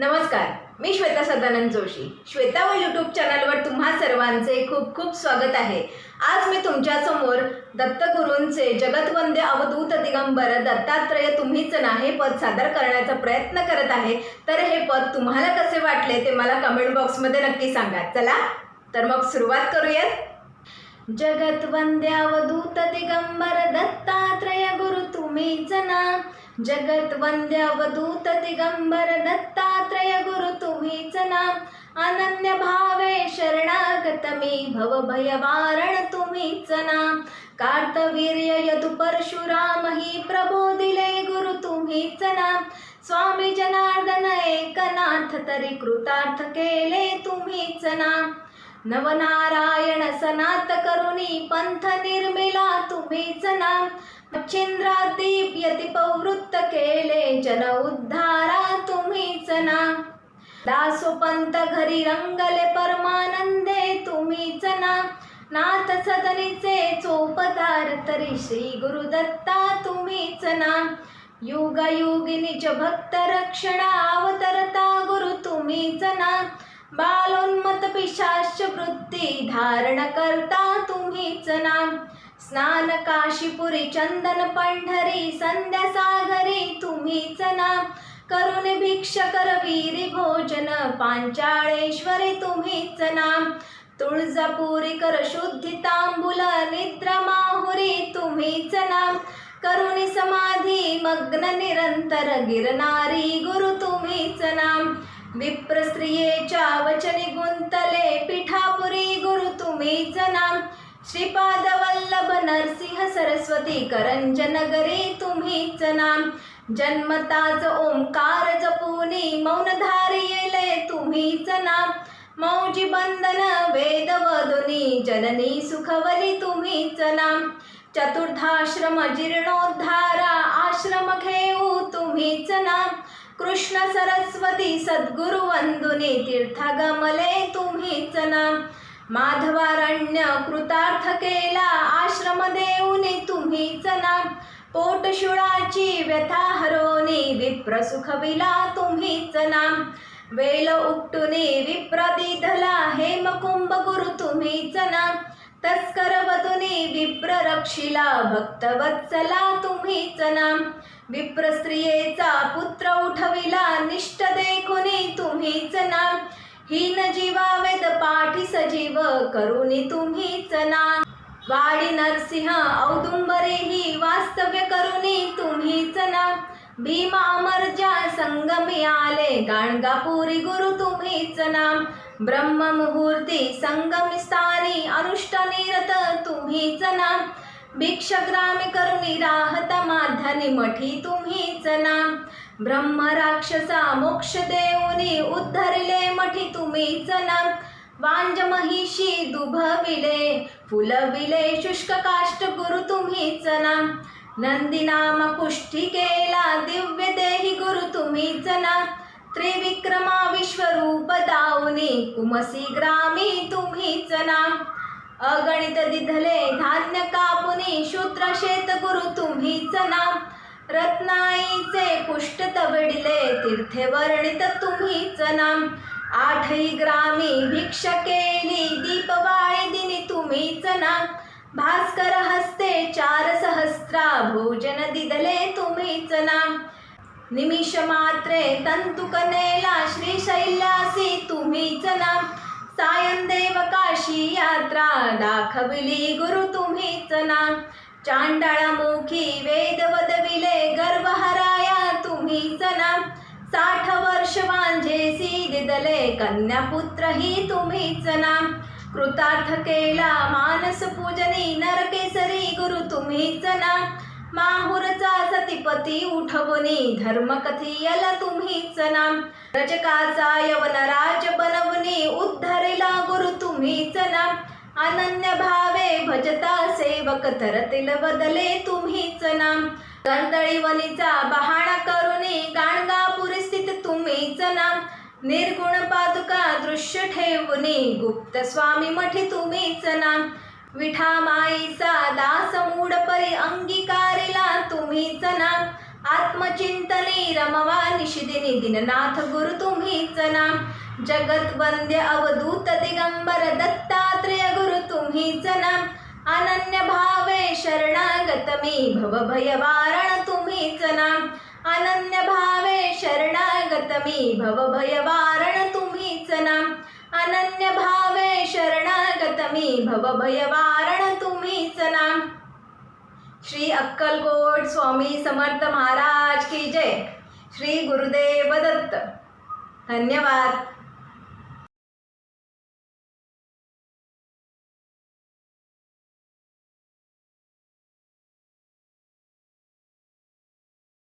नमस्कार मी श्वेता सदानंद जोशी. श्वेता व यूट्यूब चॅनलवर तुम्हा सर्वांचे खूप खूप स्वागत आहे. आज मी तुमच्यासमोर दत्तगुरूंचे जगतवंदे अवधूत दिगंबर दत्तात्रय तुम्हीच ना हे पद सादर करण्याचा प्रयत्न करत आहे. तर हे पद तुम्हाला कसे वाटले ते मला कमेंट बॉक्समध्ये नक्की सांगा. चला तर मग सुरुवात करूयात. जगत अवधूत दिगंबर दत्तात्रय गुरु तुम्हीच ना जगत अवधूत दिगंबर दत्तात्रय गुरु तुम्हीच ना अनन्य भावे शरणागत मी भव तुम्हीच ना कार्तवीर्य यदु परशुराम ही प्रबोधिले गुरु तुम्हीच ना स्वामी जनार्दन एकनाथ तरी कृतार्थ केले तुम्हीच ना नवनारायण सनात करुणी पंथ निर्मिला तुम्हीच ना छिंद्रादीप यती केले जन उद्धारा तुम्हीच ना दासोपंत घरी रंगले परमानंदे तुम्हीच ना नाथ सदनीचे चोपदार तरी श्री गुरुदत्ता तुम्हीच ना युगायुगी निज भक्त रक्षणा बालोन्मत पिशाच वृत्ती धारण करता तुम्हीच नाम. स्नान काशीपुरी चंदन पंढरी संध्या सागरी तुम्हीच नाम. करुण भिक्ष करवीरी भोजन पांचाळेश्वरी तुम्हीच नाम. तुळजापुरी कर शुद्धी तांबुल निद्रा माहुरी तुम्हीच नाम. करुणी समाधी मग्न निरंतर गिरणारी गुरु तुम्हीच नाम. विप्रस्त्रियेच्या वचनी गुंतले पिठापुरी गुरु तुम्हीच नाम श्रीपाद वल्लभ नरसिंह सरस्वती करंजनगरी तुम्हीच नाम जन्मताच ओंकार जपुनी मौन धारियेले तुम्हीच नाम मौजी बंधन वेद वदुनी जननी सुखवली तुम्हीच नाम चतुर्थाश्रम जीर्णोद्धारा आश्रम घेऊ तुम्हीच नाम कृष्ण सरस्वती सद्गुरु वंदुनी तीर्थगमले तुम्हीच नाम माधवारण्य कृतार्थ केला आश्रम देऊनी तुम्हीच नाम पोटशुळाची व्यथा हरोनी विप्र सुखविला तुम्हीच नाम वेल उपटुनी विप्र दिधला हेमकुंभ गुरु तुम्हीच नाम तस्कर वदुनी विप्र रक्षिला भक्तवत्सला तुम्हीच नाम विप्रस्त्रियेचा पुत्र उठविला निष्ठ देखुनी तुम्हीच नाम. हीन जीवा वेद पाठी सजीव करुणी तुम्हीच ना वाडी नरसिंह औदुंबरे ही वास्तव्य करुणी तुम्हीच ना भीम अमरजा संगमी आले गाणगापुरी गुरु तुम्हीच नाम. ब्रह्म मुहूर्ती संगमी स्थानी अनुष्ठानिरत तुम्हीच नाम. भिक्षग्रामी करुणी राहत माध्यानी मठी तुम्हीच नाम. ब्रह्म राक्षसा मोक्ष देऊनी उद्धरिले मठी तुम्हीच नाम. वांज महिषी दुभविले फुलविले शुष्क काष्ट गुरु तुम्हीच नाम. नंदीनाम पुष्टी केला दिव्य देही गुरु तुम्हीच नाम. त्रिविक्रमा विश्वरूप दावनी कुमसी ग्रामी तुम्हीच नाम. अगणित दिधले धान्य कापुनी शूद्र शेत गुरु तुम्हीच नाम. रत्नाईचे पुष्ट तवडिले तीर्थे वर्णित तुम्हीच नाम. आठही ग्रामी भिक्ष केली दीपवाळी दिनी तुम्हीच नाम. भास्कर हस्ते चार सहस्त्रा भोजन दिधले तुम्हीच नाम. निमिष मात्रे तंतुकनेला श्रीशैल्यासी तुम्हीच नाम. सायन देव काशी यात्रा दाखविली गुरु तुम्हीच नाम. चांडाळामुखी वेद वदविले गर्वहराया तुम्हीच नाम. साठ वर्ष वांझे दिदले कन्यापुत्र ही तुम्हीच नाम. कृतार्थ केला मानस पूजनी नरकेसरी गुरु तुम्हीच नाम. माहुरचा सतीपती उठवनी धर्मकथी याला तुम्हीच नाम. रजकाचा यवनराज राज बनवणी गुरु तुम्हीच नाम. अनन्य भावे भजता सेवक तरतील बदले तुम्हीच नाम. कर्दळीवनीचा बहाणा करुनी गाणगापुरी स्थित तुम्हीच नाम. निर्गुण पादुका दृश्य ठेवणे गुप्त स्वामी मठी तुम्हीच नाम. विठा सा दास मूड परी अंगीकारिला तुम्हीच नाम आत्मचिंतने रमवा निशिदिनी दिननाथ गुरु तुम्हीच नाम जगत वंद्य अवधूत दिगंबर दत्तात्रेय गुरु तुम्हीच नाम अनन्य भावे शरणागत मी भव भय वारण तुम्हीच नाम अनन्य भावे शरणागत मी भव भय वारण तुम्हीच नाम अनन्य भावे शरणागत मी भव भयवारण तुम्ही तुम्हीच नाम. श्री अक्कलकोट स्वामी समर्थ महाराज की जय. श्री गुरुदेव दत्त. धन्यवाद.